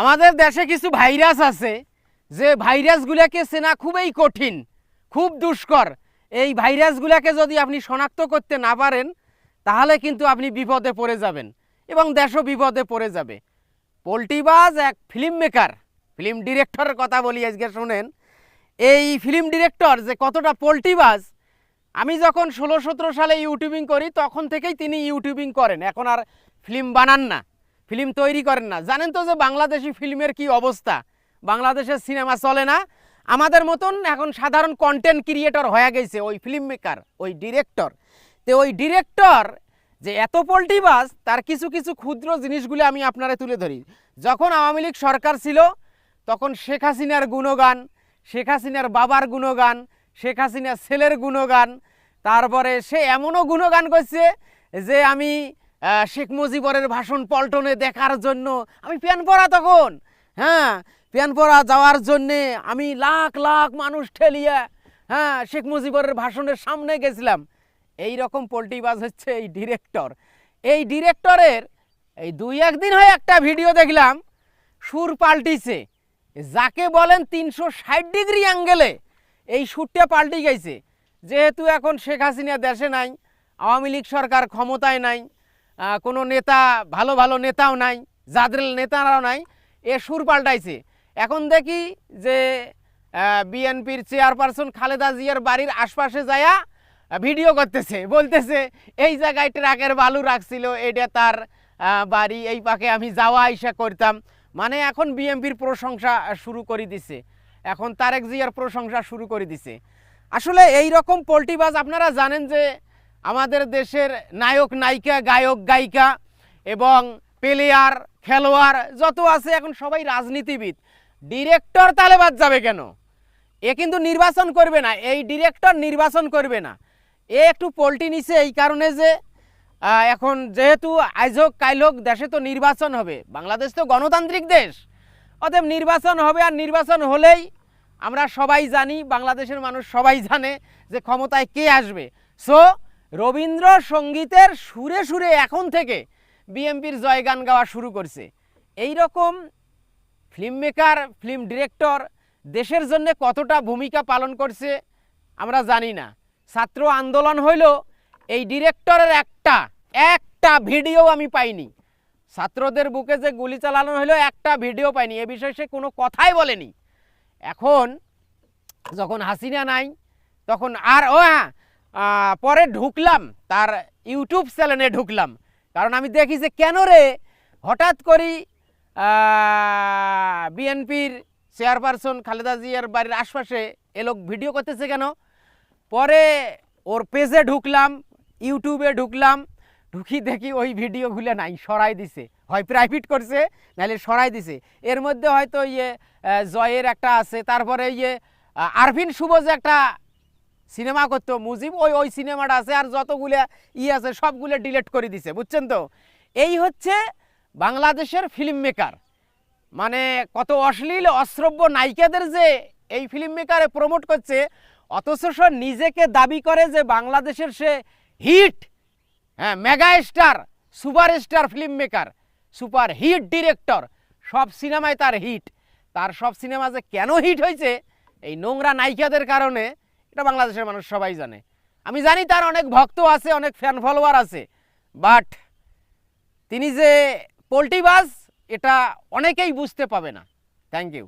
আমাদের দেশে কিছু ভাইরাস আছে, যে ভাইরাসগুলোকে চেনা খুবই কঠিন, খুব দুষ্কর। এই ভাইরাসগুলোকে যদি আপনি শনাক্ত করতে না পারেন, তাহলে কিন্তু আপনি বিপদে পড়ে যাবেন এবং দেশও বিপদে পড়ে যাবে। পোল্ট্রিবাজ এক ফিল্ম মেকার, ফিল্ম ডিরেক্টরের কথা বলি আজকে, শোনেন। এই ফিল্ম ডিরেক্টর যে কতটা পোল্ট্রিবাজ আমি যখন ষোলো সতেরো সালে ইউটিউবিং করি, তখন থেকেই তিনি ইউটিউবিং করেন। এখন আর ফিল্ম বানান না। ফিল্ম তৈরি করেন না। জানেন তো যে বাংলাদেশি ফিল্মের কি অবস্থা? বাংলাদেশের সিনেমা চলে না। আমাদের মতন এখন সাধারণ কন্টেন্ট ক্রিয়েটর হয়ে গেছে ওই ফিল্ম মেকার ওই ডিরেক্টর তো ওই ডিরেক্টর যে এত পোল্ট্রিবাজ তার কিছু কিছু ক্ষুদ্র জিনিসগুলি আমি আপনারা তুলে ধরি। যখন আওয়ামী লীগ সরকার ছিল, তখন শেখ হাসিনার গুণগান, শেখ হাসিনার বাবার গুণগান, শেখ হাসিনার ছেলের গুণগান, তারপরে সে এমনও গুণগান করছে যে আমি শেখ মুজিবরের ভাষণ পল্টনে দেখার জন্য আমি প্যান পরা তখন। হ্যাঁ প্যান পরা যাওয়ার জন্যে আমি লাখ লাখ মানুষ ঠেলিয়া হ্যাঁ শেখ মুজিবরের ভাষণের সামনে গেছিলাম। এই রকম পোল্ট্রিবাজ হচ্ছে এই ডিরেক্টর। এই ডিরেক্টরের এই দুই একদিন হয় একটা ভিডিও দেখলাম, সুর পাল্টিছে। যাকে বলেন তিনশো ষাট ডিগ্রি অ্যাঙ্গেলে এই সুরটা পাল্টে গেছে। যেহেতু এখন শেখ হাসিনা দেশে নাই, আওয়ামী লীগ সরকার ক্ষমতায় নাই কোনো নেতা, ভালো ভালো নেতাও নাই যাদের নেতারাও নাই, এ সুর পাল্টাইছে। এখন দেখি যে বিএনপির চেয়ারপারসন খালেদা জিয়ার বাড়ির আশপাশে যায়া ভিডিও করতেছে, বলতেছে, এই জায়গায় ট্রাকের বালু রাখছিল, এটা তার বাড়ি, এই পাকে আমি যাওয়া আইসা করতাম। মানে এখন বিএনপির প্রশংসা শুরু করে দিছে। এখন তারেক জিয়ার প্রশংসা শুরু করে দিছে। আসলে এই রকম পোল্ট্রিবাজ আপনারা জানেন যে আমাদের দেশের নায়ক, নায়িকা, গায়ক, গায়িকা এবং প্লেয়ার খেলোয়াড় যত আছে এখন সবাই রাজনীতিবিদ। ডিরেক্টর তাহলে বাদ যাবে কেন? এ কিন্তু নির্বাচন করবে না, এই ডিরেক্টর নির্বাচন করবে না। এ একটু পোল্টি নিছে এই কারণে যে এখন যেহেতু আজ হোক, কাল হোক, দেশে তো নির্বাচন হবে। বাংলাদেশ তো গণতান্ত্রিক দেশ। অতএব নির্বাচন হবে আর নির্বাচন হলেই আমরা সবাই জানি, বাংলাদেশের মানুষ সবাই জানে যে ক্ষমতায় কে আসবে। সো রবীন্দ্র সঙ্গীতের সুরে সুরে এখন থেকে বিএমপির জয়গান গাওয়া শুরু করছে। এই রকম ফিল্ম মেকার ফিল্ম ডিরেক্টর দেশের জন্য কতটা ভূমিকা পালন করছে আমরা জানি না। ছাত্র আন্দোলন হইল এই ডিরেক্টরের একটা একটা ভিডিও আমি পাইনি। ছাত্রদের বুকে যে গুলি চালানো হলো একটা ভিডিও পাইনি। এ বিষয়ে সে কোনো কথাই বলেনি। এখন যখন হাসিনা নাই, তখন আর, ও হ্যাঁ পরে ঢুকলাম, তার ইউটিউব চ্যানেলে ঢুকলাম। কারণ আমি দেখি যে কেন রে হঠাৎ করি বিএনপির চেয়ারপারসন খালেদা জিয়ার বাড়ির আশপাশে এ লোক ভিডিও করতেছে কেন? পরে ওর পেজে ঢুকলাম, ইউটিউবে ঢুকলাম, ঢুকি দেখি ওই ভিডিওগুলো নাই, সরাই দিছে। হয় প্রাইভেট করছে, নাহলে সরাই দিছে। এর মধ্যে হয়তো ইয়ে জয়ের একটা আছে, তারপরে ইয়ে আরভিন শুভ যে একটা সিনেমা করতো মুজিব ওই ওই সিনেমাটা আছে আর যতগুলো ই আছে সবগুলো ডিলিট করে দিছে, বুঝছেন তো? এই হচ্ছে বাংলাদেশের ফিল্ম মেকার মানে কত অশ্লীল, অশ্রব্য নায়িকাদের যে এই ফিল্ম মেকারে প্রমোট করছে, অথচ নিজেকে দাবি করে যে বাংলাদেশের সে হিট হ্যাঁ mega star super star film maker super hit director সব সিনেমায় তার হিট তার সব সিনেমা যে কেন হিট হয়েছে, এই নোংরা নায়িকাদের কারণে এটা বাংলাদেশের মানুষ সবাই জানে। আমি জানি তার অনেক ভক্ত আছে, অনেক ফ্যান ফলোয়ার আছে বাট তিনি যে পোল্ট্রিবাজ এটা অনেকেই বুঝতে পাবে না। Thank you